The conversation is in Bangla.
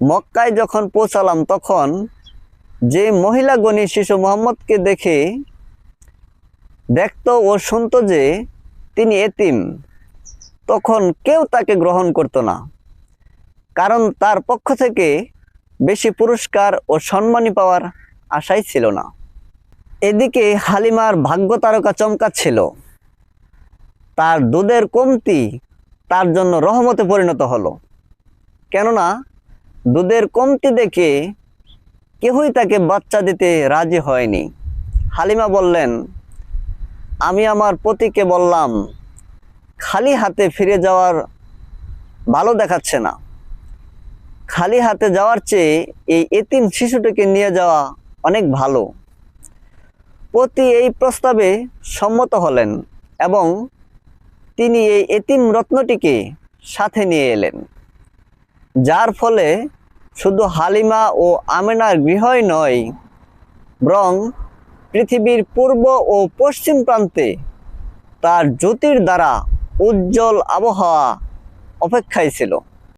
মক্কায় যখন পৌঁছালাম, তখন যে মহিলা গণী শিশু মোহাম্মদকে দেখে দেখতো ও শুনতো যে তিনি এতিম, তখন কেউ তাকে গ্রহণ করতো না। কারণ তার পক্ষ থেকে বেশি পুরস্কার ও সম্মানী পাওয়ার আশাই ছিল না। এদিকে হালিমার ভাগ্য তারকা চমকাচ্ছিল তার দুধের কমতি তার জন্য রহমতে পরিণত হলো। কেননা দুধের কমতি দেখে কেউই তাকে বাচ্চা দিতে রাজি হয়নি। হালিমা বললেন, আমি আমার পতিকে বললাম, খালি হাতে ফিরে যাওয়ার ভালো দেখাচ্ছে না। খালি হাতে যাওয়ার চেয়ে এই এতিম শিশুটিকে নিয়ে যাওয়া অনেক ভালো। পতি এই প্রস্তাবে সম্মত হলেন এবং তিনি এই এতিম রত্নটিকে সাথে নিয়ে এলেন, যার ফলে শুধু হালিমা ও আমেনার গৃহই নয়, বরং পৃথিবীর পূর্ব ও পশ্চিম প্রান্তে তার জ্যোতির দ্বারা উজ্জ্বল আবহাওয়া অপেক্ষায় ছিল।